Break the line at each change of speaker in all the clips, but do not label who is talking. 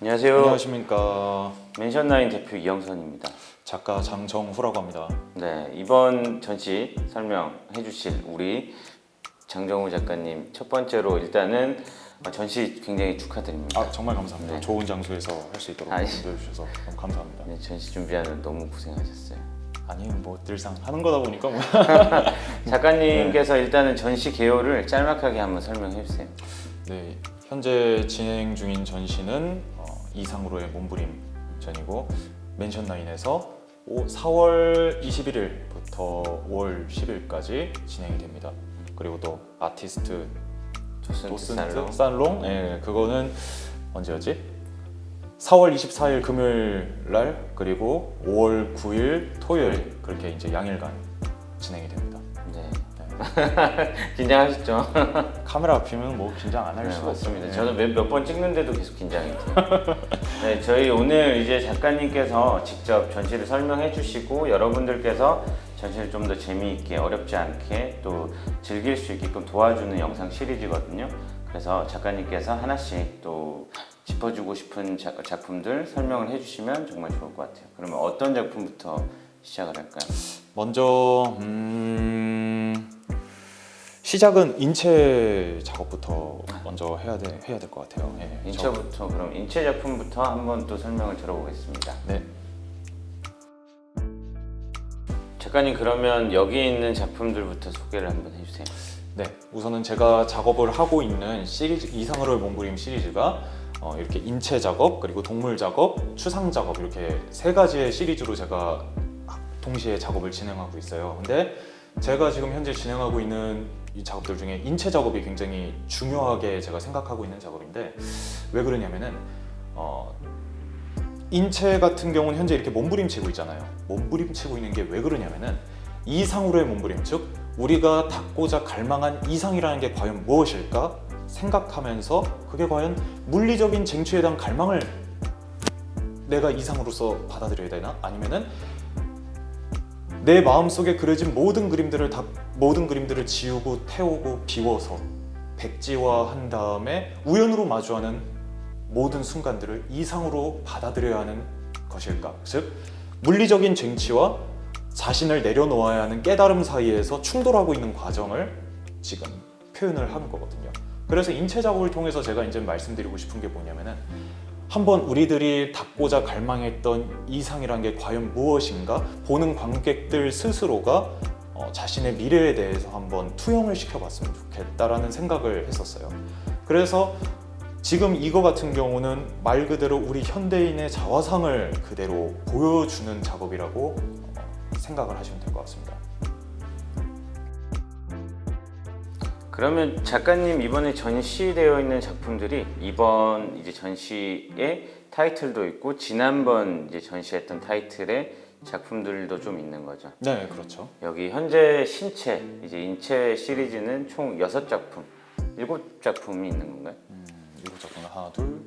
안녕하세요.
안녕하십니까
멘션나인 대표 이영선입니다.
작가 장정후라고 합니다.
네, 이번 전시 설명해 주실 우리 장정우 작가님 첫 번째로 일단은 전시 굉장히 축하드립니다.
아 정말 감사합니다.
네.
좋은 장소에서 할 수 있도록
아니.
인도해 주셔서 너무 감사합니다.
네, 전시 준비하는 너무 고생하셨어요.
아니 뭐 늘상 하는 거다 보니까 뭐
작가님께서
네.
일단은 전시 개요를 짤막하게 한번 설명해 주세요.
네, 현재 진행 중인 전시는 어, 이상으로의 몸부림 전이고 멘션 라인에서 4월 21일부터 5월 10일까지 진행이 됩니다. 그리고 또 아티스트
도슨트
도슨트
살롱.
살롱, 예, 그거는 언제였지? 4월 24일 금요일 날 그리고 5월 9일 토요일 그렇게 이제 양일간 진행이 됩니다.
네.
네.
긴장하셨죠?
카메라 앞이면 뭐 긴장 안 할
네,
수가
맞습니다.
없습니다.
저는 몇 번 찍는데도 계속 긴장이 돼요. 네, 저희 오늘 이제 작가님께서 직접 전시를 설명해 주시고 여러분들께서 전시를 좀 더 재미있게 어렵지 않게 또 즐길 수 있게끔 도와주는 영상 시리즈거든요. 그래서 작가님께서 하나씩 또 짚어주고 싶은 작, 작품들 설명을 해주시면 정말 좋을 것 같아요. 그러면 어떤 작품부터 시작을 할까요?
먼저 음, 시작은 인체 작업부터 먼저 해야 돼 해야 될 것 같아요. 예,
인체부터 그럼 인체 작품부터 한번 또 설명을 들어보겠습니다.
저- 네,
작가님 그러면 여기 있는 작품들부터 소개를 한번 해주세요.
네. 우선은 제가 작업을 하고 있는 시리즈 이상으로의 몸부림 시리즈가 어, 이렇게 인체 작업 그리고 동물 작업, 추상 작업 이렇게 세 가지의 시리즈로 제가 동시에 작업을 진행하고 있어요. 근데 제가 지금 현재 진행하고 있는 이 작업들 중에 인체 작업이 굉장히 중요하게 제가 생각하고 있는 작업인데 왜 그러냐면은 어, 인체 같은 경우는 현재 이렇게 몸부림치고 있잖아요. 몸부림치고 있는 게 왜 그러냐면은 이상으로의 몸부림, 즉 우리가 닿고자 갈망한 이상이라는 게 과연 무엇일까 생각하면서 그게 과연 물리적인 쟁취에 대한 갈망을 내가 이상으로서 받아들여야 되나? 아니면은 내 마음속에 그려진 모든 그림들을 다 모든 그림들을 지우고 태우고 비워서 백지화한 다음에 우연으로 마주하는 모든 순간들을 이상으로 받아들여야 하는 것일까? 즉 물리적인 쟁취와 자신을 내려놓아야 하는 깨달음 사이에서 충돌하고 있는 과정을 지금 표현을 하는 거거든요. 그래서 인체 작업을 통해서 제가 이제 말씀드리고 싶은 게 뭐냐면은 한번 우리들이 닫고자 갈망했던 이상이란 게 과연 무엇인가 보는 관객들 스스로가 어, 자신의 미래에 대해서 한번 투영을 시켜봤으면 좋겠다라는 생각을 했었어요. 그래서 지금 이거 같은 경우는 말 그대로 우리 현대인의 자화상을 그대로 보여주는 작업이라고 어, 생각을 하시면 될 것 같습니다.
그러면 작가님 이번에 전시되어 있는 작품들이 이번 이제 전시의 타이틀도 있고 지난번 이제 전시했던 타이틀의 작품들도 좀 있는 거죠.
네, 그렇죠.
여기 현재 신체 이제 인체 시리즈는 총 여섯 작품, 일곱 작품이 있는 건가요?
음, 이거 작품 하나, 둘,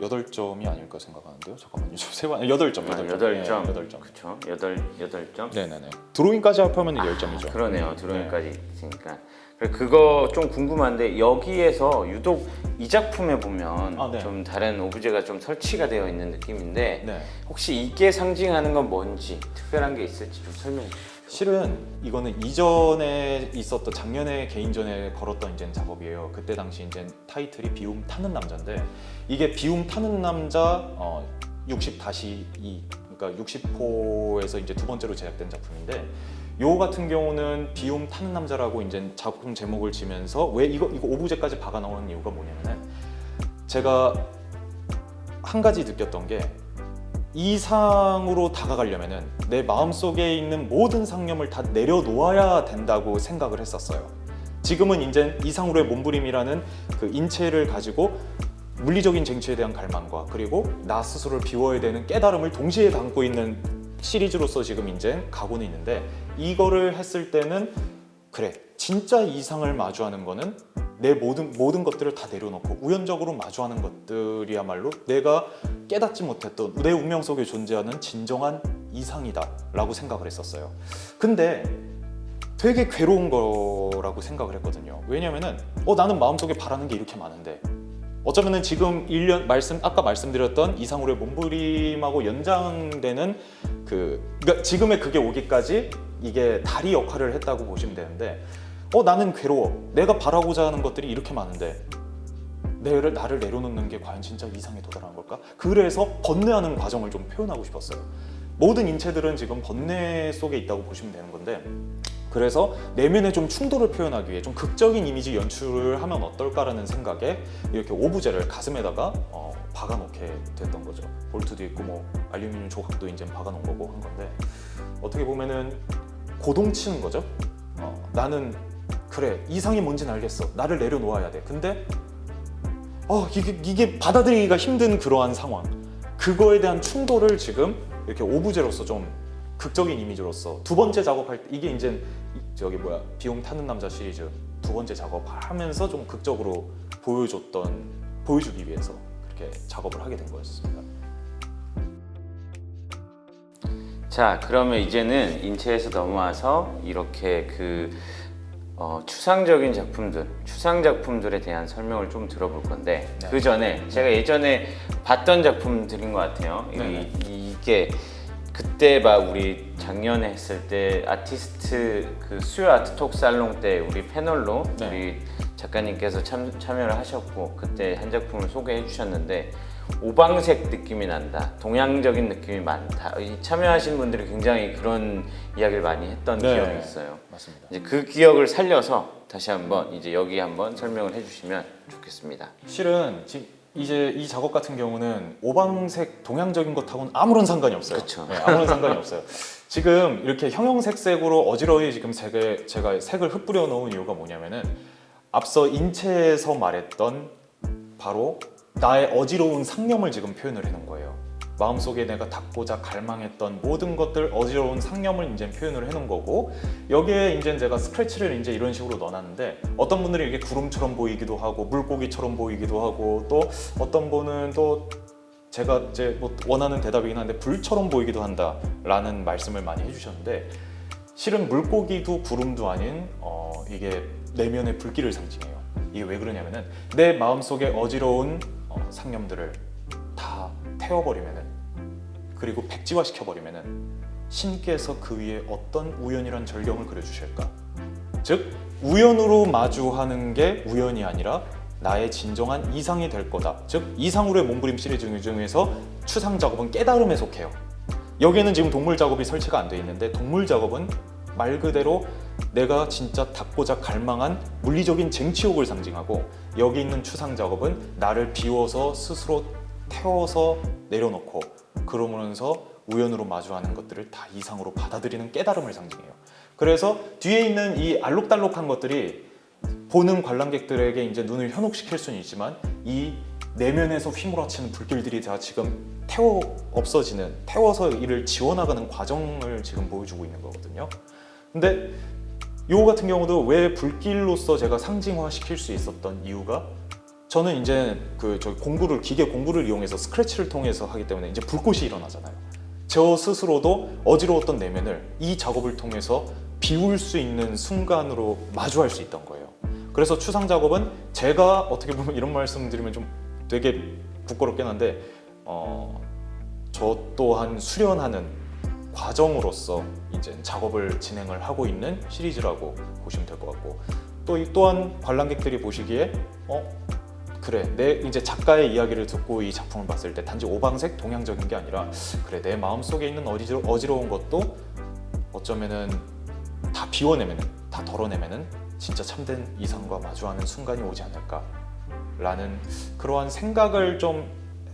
여덟 점이 아닐까 생각하는데요. 잠깐만요. 세 번, 여덟 점,
아,
여덟 점.
여덟 점.
네, 여덟 점.
그렇죠. 여덟 여덟 점.
네네네. 드로잉까지 합하면 열 점이죠.
그러네요. 드로잉까지 있으니까. 그래, 그거 좀 궁금한데 여기에서 유독 이 작품에 보면
아, 네.
좀 다른 오브제가 좀 설치가 되어 있는 느낌인데
네.
혹시 이게 상징하는 건 뭔지 특별한 게 있을지 좀 설명해 주세요.
실은 이거는 이전에 있었던 작년에 개인전에 걸었던 이제 작업이에요. 그때 당시 이제 타이틀이 비움 타는 남자인데 이게 비움 타는 남자 어, 60-2 그러니까 60호에서 이제 두 번째로 제작된 작품인데 요 같은 경우는 비움 타는 남자라고 이제 작품 제목을 지면서 왜 이거 이거 오브제까지 박아 넣은 이유가 뭐냐면은 제가 한 가지 느꼈던 게 이상으로 다가가려면은 내 마음속에 있는 모든 상념을 다 내려놓아야 된다고 생각을 했었어요. 지금은 이제 이상으로의 몸부림이라는 그 인체를 가지고 물리적인 쟁취에 대한 갈망과 그리고 나 스스로를 비워야 되는 깨달음을 동시에 담고 있는 시리즈로서 지금 이제 가고는 있는데 이거를 했을 때는 그래 진짜 이상을 마주하는 거는 내 모든 모든 것들을 다 내려놓고 우연적으로 마주하는 것들이야말로 내가 깨닫지 못했던 내 운명 속에 존재하는 진정한 이상이다라고 생각을 했었어요. 근데 되게 괴로운 거라고 생각을 했거든요. 왜냐면은 어 나는 마음속에 바라는 게 이렇게 많은데 어쩌면은 지금 1년 말씀 아까 말씀드렸던 이상으로의 몸부림하고 연장되는 그 그러니까 지금의 그게 오기까지 이게 다리 역할을 했다고 보시면 되는데 어 나는 괴로워. 내가 바라고자 하는 것들이 이렇게 많은데 내를 나를 내려놓는 게 과연 진짜 이상에 도달한 걸까? 그래서 번뇌하는 과정을 좀 표현하고 싶었어요. 모든 인체들은 지금 번뇌 속에 있다고 보시면 되는 건데 그래서 내면의 좀 충돌을 표현하기 위해 좀 극적인 이미지 연출을 하면 어떨까라는 생각에 이렇게 오브제를 가슴에다가 어, 박아놓게 됐던 거죠. 볼트도 있고 뭐 알루미늄 조각도 이제 박아놓은 거고 한 건데 어떻게 보면은 고동치는 거죠. 어, 나는 그래 이상이 뭔지는 알겠어. 나를 내려놓아야 돼. 근데 어 이게 이게 받아들이기가 힘든 그러한 상황. 그거에 대한 충돌을 지금 이렇게 오브제로서 좀 극적인 이미지로서 두 번째 작업할 때 이게 이제 이- 저기 뭐야 비용 타는 남자 시리즈 두 번째 작업하면서 좀 극적으로 보여줬던 보여주기 위해서 그렇게 작업을 하게 된 거였습니다.
자, 그러면 이제는 인체에서 넘어와서 이렇게 그 어, 추상적인 작품들, 추상 작품들에 대한 설명을 좀 들어볼 건데
네.
그 전에 제가 예전에 봤던 작품들인 것 같아요. 이,
네.
이게 그때 막 우리 작년에 했을 때 아티스트 그 수요 아트톡 살롱 때 우리 패널로
네.
우리 작가님께서 참, 참여를 하셨고 그때 한 작품을 소개해 주셨는데 오방색 느낌이 난다 동양적인 느낌이 많다 이 참여하신 분들이 굉장히 그런 이야기를 많이 했던
네.
기억이 있어요
맞습니다.
이제 그 기억을 살려서 다시 한번 이제 여기 한번 설명을 해주시면 좋겠습니다
실은 지, 이제 이 작업 같은 경우는 오방색 동양적인 것하고는 아무런 상관이 없어요.
그쵸.
네, 아무런 상관이 없어요. 지금 이렇게 형형색색으로 어지러이 지금 색을, 제가 색을 흩뿌려 놓은 이유가 뭐냐면은 앞서 인체에서 말했던 바로 나의 어지러운 상념을 지금 표현을 해놓은 거예요. 마음속에 내가 닿고자 갈망했던 모든 것들 어지러운 상념을 이제 표현을 해놓은 거고 여기에 이제 제가 스크래치를 이제 이런 식으로 넣어놨는데 어떤 분들이 이게 구름처럼 보이기도 하고 물고기처럼 보이기도 하고 또 어떤 분은 또 제가 이제 뭐 원하는 대답이긴 한데 불처럼 보이기도 한다라는 말씀을 많이 해주셨는데 실은 물고기도 구름도 아닌 어, 이게 내면의 불길을 상징해요. 이게 왜 그러냐면은 내 마음속에 어지러운 어, 상념들을 다 태워버리면은 그리고 백지화 시켜버리면은 신께서 그 위에 어떤 우연이란 절경을 그려주실까? 즉 우연으로 마주하는 게 우연이 아니라 나의 진정한 이상이 될 거다. 즉 이상으로의 몸부림 시리즈 중에서 추상 작업은 깨달음에 속해요. 여기에는 지금 동물 작업이 설치가 안 돼 있는데 동물 작업은 말 그대로 내가 진짜 닿고자 갈망한 물리적인 쟁취욕을 상징하고 여기 있는 추상 작업은 나를 비워서 스스로 태워서 내려놓고 그러면서 우연으로 마주하는 것들을 다 이상으로 받아들이는 깨달음을 상징해요. 그래서 뒤에 있는 이 알록달록한 것들이 보는 관람객들에게 이제 눈을 현혹시킬 수는 있지만 이 내면에서 휘몰아치는 불길들이 다 지금 태워 없어지는 태워서 이를 지워나가는 과정을 지금 보여주고 있는 거거든요. 근데 요 같은 경우도 왜 불길로서 제가 상징화 시킬 수 있었던 이유가 저는 이제 그 저희 공구를 기계 공구를 이용해서 스크래치를 통해서 하기 때문에 이제 불꽃이 일어나잖아요. 저 스스로도 어지러웠던 내면을 이 작업을 통해서 비울 수 있는 순간으로 마주할 수 있던 거예요. 그래서 추상 작업은 제가 어떻게 보면 이런 말씀 드리면 좀 되게 부끄럽긴 한데 어, 저 또한 수련하는 과정으로서 이제 작업을 진행을 하고 있는 시리즈라고 보시면 될 것 같고 또이 또한 관람객들이 보시기에 어 그래 내 이제 작가의 이야기를 듣고 이 작품을 봤을 때 단지 오방색 동양적인 게 아니라 그래 내 마음 속에 있는 어지러, 어지러운 것도 어쩌면은 다 비워내면은 다 덜어내면은 진짜 참된 이상과 마주하는 순간이 오지 않을까라는 그러한 생각을 좀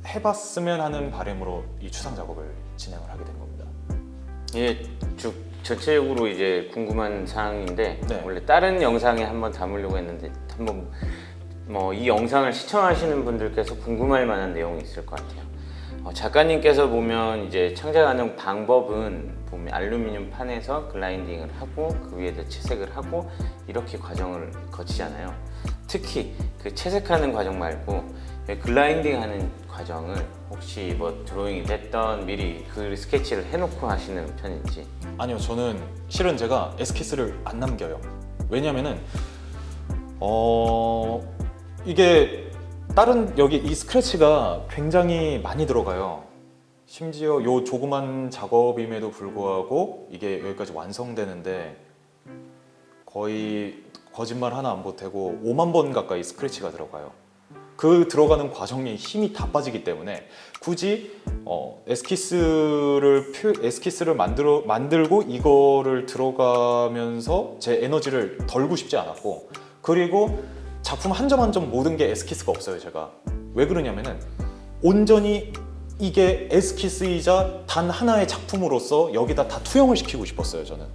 해봤으면 하는 바람으로 이 추상 작업을 진행을 하게 된 겁니다.
이게 쭉 전체적으로 이제 궁금한 사항인데
네.
원래 다른 영상에 한번 담으려고 했는데 한번 뭐 이 영상을 시청하시는 분들께서 궁금할 만한 내용이 있을 것 같아요. 어, 작가님께서 보면 이제 창작하는 방법은 보면 알루미늄 판에서 글라인딩을 하고 그 위에다 채색을 하고 이렇게 과정을 거치잖아요. 특히 그 채색하는 과정 말고 글라인딩 하는 과정을 혹시 뭐 드로잉이 됐던 미리 그 스케치를 해놓고 하시는 편인지
아니요, 저는 실은 제가 에스키스를 안 남겨요. 왜냐면은 어 이게 다른 여기 이 스크래치가 굉장히 많이 들어가요. 심지어 요 조그만 작업임에도 불구하고 이게 여기까지 완성되는데 거의 거짓말 하나 안 보태고 5만 번 가까이 스크래치가 들어가요. 그 들어가는 과정에 힘이 다 빠지기 때문에 굳이 어, 에스키스를 표, 에스키스를 만들어 만들고 이거를 들어가면서 제 에너지를 덜고 싶지 않았고 그리고 작품 한 점 한 점 모든 게 에스키스가 없어요 제가. 왜 그러냐면은 온전히 이게 에스키스이자 단 하나의 작품으로서 여기다 다 투영을 시키고 싶었어요 저는.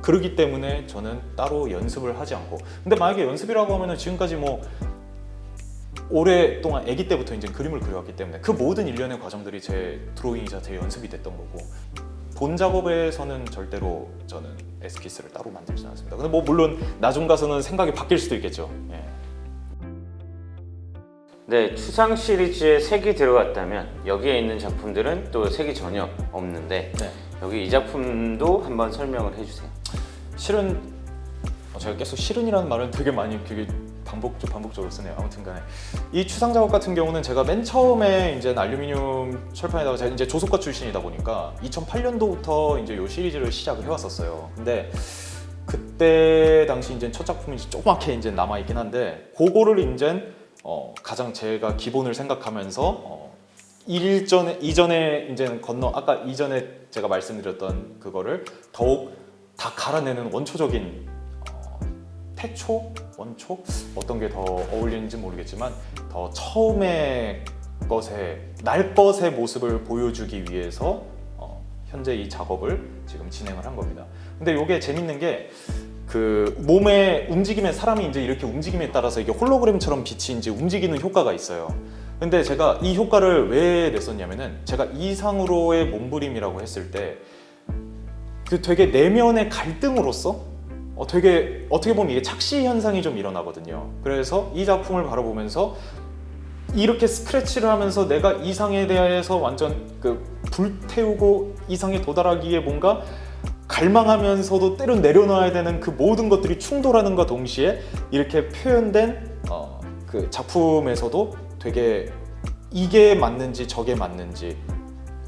그러기 때문에 저는 따로 연습을 하지 않고. 근데 만약에 연습이라고 하면은 지금까지 뭐 오랫동안 아기 때부터 이제 그림을 그려왔기 때문에 그 모든 일련의 과정들이 제 드로잉이자 제 연습이 됐던 거고 본 작업에서는 절대로 저는 에스키스를 따로 만들지 않습니다. 근데 뭐 물론 나중 가서는 생각이 바뀔 수도 있겠죠. 예.
네, 추상 시리즈에 색이 들어갔다면 여기에 있는 작품들은 또 색이 전혀 없는데
네.
여기 이 작품도 한번 설명을 해주세요.
실은 어, 제가 계속 실은이라는 말은 되게 많이 되게 반복적 반복적으로 쓰네요. 아무튼간에 이 추상 작업 같은 경우는 제가 맨 처음에 이제 알루미늄 철판에다가 제가 이제 조속과 출신이다 보니까 2008년도부터 이제 요 시리즈를 시작을 해왔었어요. 근데 그때 당시 이제 첫 작품이 조그맣게 이제 남아 있긴 한데 그거를 이제 어, 가장 제가 기본을 생각하면서 어, 일전에 이전에 이제 건너 아까 이전에 제가 말씀드렸던 그거를 더욱 다 갈아내는 원초적인 어, 태초 원초 어떤 게 더 어울리는지 모르겠지만 더 처음의 것의 날 것의 모습을 보여주기 위해서 어, 현재 이 작업을 지금 진행을 한 겁니다. 근데 이게 재밌는 게 그 몸의 움직임에 사람이 이제 이렇게 움직임에 따라서 이게 홀로그램처럼 빛이 이제 움직이는 효과가 있어요. 근데 제가 이 효과를 왜 냈었냐면은 제가 이상으로의 몸부림이라고 했을 때 그 되게 내면의 갈등으로서 어 되게 어떻게 보면 이게 착시 현상이 좀 일어나거든요. 그래서 이 작품을 바라보면서 이렇게 스크래치를 하면서 내가 이상에 대해서 완전 그 불태우고 이상에 도달하기에 뭔가 갈망하면서도 때론 내려놔야 되는 그 모든 것들이 충돌하는과 동시에 이렇게 표현된 어, 그 작품에서도 되게 이게 맞는지 저게 맞는지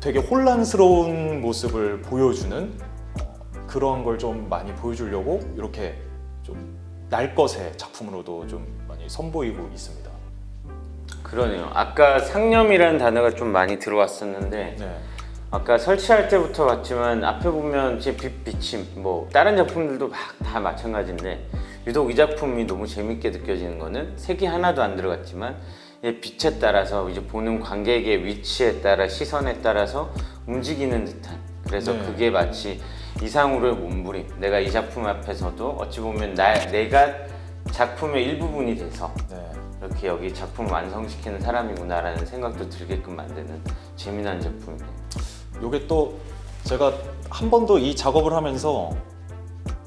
되게 혼란스러운 모습을 보여주는 어, 그런 걸 좀 많이 보여주려고 이렇게 좀 날 것의 작품으로도 좀 많이 선보이고 있습니다.
그러네요. 아까 상념이라는 단어가 좀 많이 들어왔었는데
네.
아까 설치할 때부터 봤지만 앞에 보면 제 빛 비침 뭐 다른 작품들도 막 다 마찬가지인데 유독 이 작품이 너무 재밌게 느껴지는 거는 색이 하나도 안 들어갔지만 이 빛에 따라서 이제 보는 관객의 위치에 따라 시선에 따라서 움직이는 듯한 그래서
네.
그게 마치 이상으로의 몸부림 내가 이 작품 앞에서도 어찌 보면 나, 내가 작품의 일부분이 돼서
네.
이렇게 여기 작품을 완성시키는 사람이구나라는 생각도 들게끔 만드는 재미난 작품이네요.
요게 또 제가 한 번도 이 작업을 하면서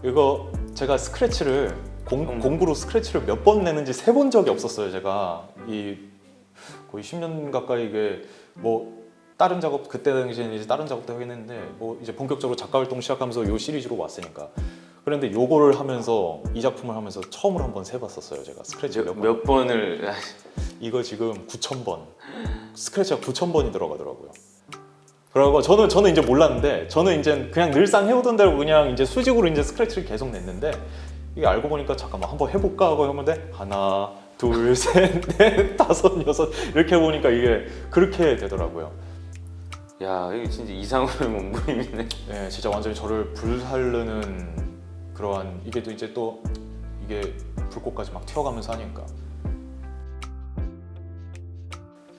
이거 제가 스크래치를 공,
음.
공구로 스크래치를 몇 번 내는지 세 본 적이 없었어요 제가 이 거의 10년 가까이 이게 뭐 다른 작업 그때 당시에는 이제 다른 작업도 하긴 했는데 뭐 이제 본격적으로 작가 활동 시작하면서 요 시리즈로 왔으니까 그런데 요거를 하면서 이 작품을 하면서 처음으로 한번 세봤었어요 제가 스크래치 몇
몇,
번.
몇 번을
이거 지금 9,000번 스크래치가 9,000번이 들어가더라고요. 그리고 저는 저는 이제 몰랐는데 저는 이제 그냥 늘상 해오던 대로 그냥 이제 수직으로 이제 스크래치를 계속 냈는데 이게 알고 보니까 잠깐만 한번 해볼까 하고 했는데 하나 둘 셋 넷 다섯 여섯 이렇게 해보니까 이게 그렇게 되더라고요.
야 이거 진짜 이상으로의 몸부림이네.
네, 진짜 완전히 저를 불살르는 그러한 이게 또 이제 또 이게 불꽃까지 막 튀어가면서 하니까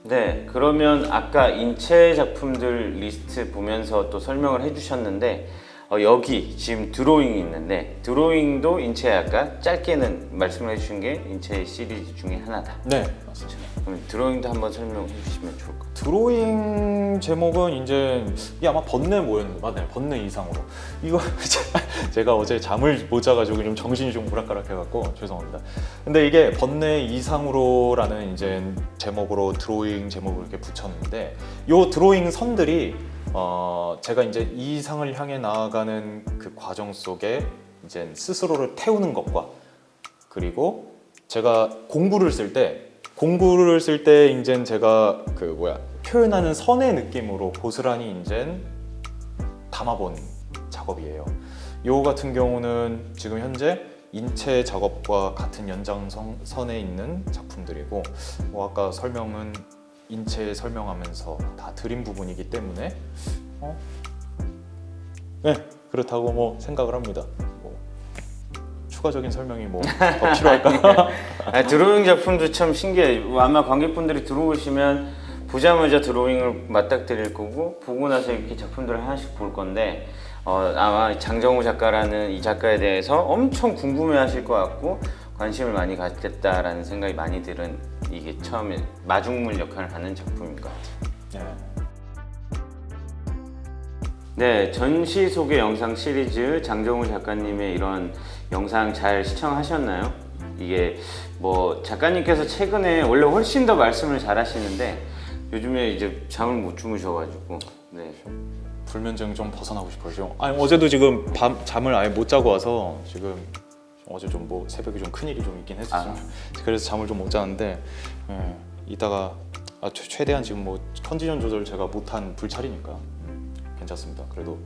네, 그러면 아까 인체 작품들 리스트 보면서 또 설명을 해주셨는데 어, 여기 지금 드로잉이 있는데 드로잉도 인체 아까 짧게는 말씀을 해주신 게 인체 시리즈 중에 하나다.
네 맞습니다.
드로잉도 한번 설명해 주시면 좋을 것 같아요.
드로잉 제목은 이제 이게 아마 번뇌 모였는데 맞나요? 번뇌 이상으로 이거 제가 어제 잠을 못 자가지고 좀 정신이 좀 오락가락해갖고 죄송합니다. 근데 이게 번뇌 이상으로라는 이제 제목으로 드로잉 제목을 이렇게 붙였는데 요 드로잉 선들이 어 제가 이제 이 이상을 향해 나아가는 그 과정 속에 이제 스스로를 태우는 것과 그리고 제가 공부를 쓸때 공부를 쓸때 이제 제가 그 뭐야 표현하는 선의 느낌으로 고스란히 이제 담아본 작업이에요. 요 같은 경우는 지금 현재 인체 작업과 같은 연장선에 있는 작품들이고 뭐 아까 설명은 인체 설명하면서 다 드림 부분이기 때문에 어? 네 그렇다고 뭐 생각을 합니다. 뭐 추가적인 설명이 뭐 더 필요할까?
아, 드로잉 작품도 참 신기해. 아마 관객분들이 들어오시면 보자마자 드로잉을 맞닥뜨릴 거고 보고 나서 이렇게 작품들을 하나씩 볼 건데 어, 아마 장정우 작가라는 이 작가에 대해서 엄청 궁금해하실 것 같고 관심을 많이 갖겠다라는 생각이 많이 들은 이게 처음에 마중물 역할을 하는 작품인 것 같아요.
네.
네, 전시 소개 영상 시리즈 장정우 작가님의 이런 영상 잘 시청하셨나요? 이게 뭐 작가님께서 최근에 원래 훨씬 더 말씀을 잘 하시는데 요즘에 이제 잠을 못 주무셔가지고 네.
불면증 좀 벗어나고 싶어요. 아니 어제도 지금 밤 잠을 아예 못 자고 와서 지금 어제 좀 뭐 새벽에 좀 큰 일이 좀 있긴 했었죠.
아.
그래서 잠을 좀 못 자는데 예, 이따가 아, 최- 최대한 지금 뭐 컨디션 조절 제가 못한 불찰이니까 음, 괜찮습니다. 그래도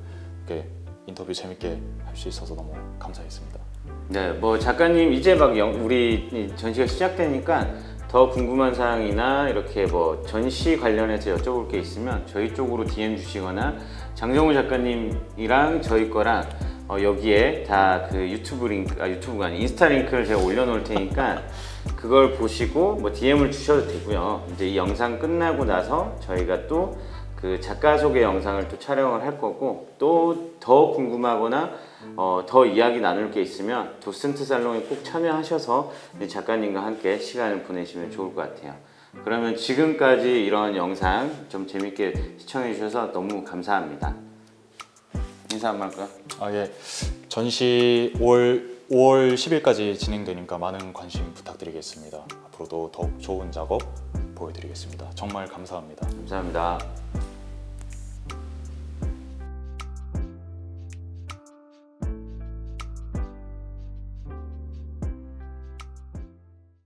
이렇게 인터뷰 재밌게 할 수 있어서 너무 감사했습니다.
네, 뭐 작가님 이제 막 영- 우리 이 전시가 시작되니까 더 궁금한 사항이나 이렇게 뭐 전시 관련해서 여쭤볼 게 있으면 저희 쪽으로 DM 주시거나 장정우 작가님이랑 저희 거랑 어, 여기에 다 그 유튜브 링크, 아 유튜브가 아니 인스타 링크를 제가 올려놓을 테니까 그걸 보시고 뭐 DM을 주셔도 되고요. 이제 이 영상 끝나고 나서 저희가 또 그 작가 소개 영상을 또 촬영을 할 거고 또 더 궁금하거나 어, 더 이야기 나눌 게 있으면 도슨트 살롱에 꼭 참여하셔서 이 작가님과 함께 시간을 보내시면 좋을 것 같아요. 그러면 지금까지 이런 영상 좀 재밌게 시청해 주셔서 너무 감사합니다. 인사 한번 할까요?
아 예, 전시 5월 5월 10일까지 진행되니까 많은 관심 부탁드리겠습니다. 앞으로도 더욱 좋은 작업 보여드리겠습니다. 정말 감사합니다.
감사합니다.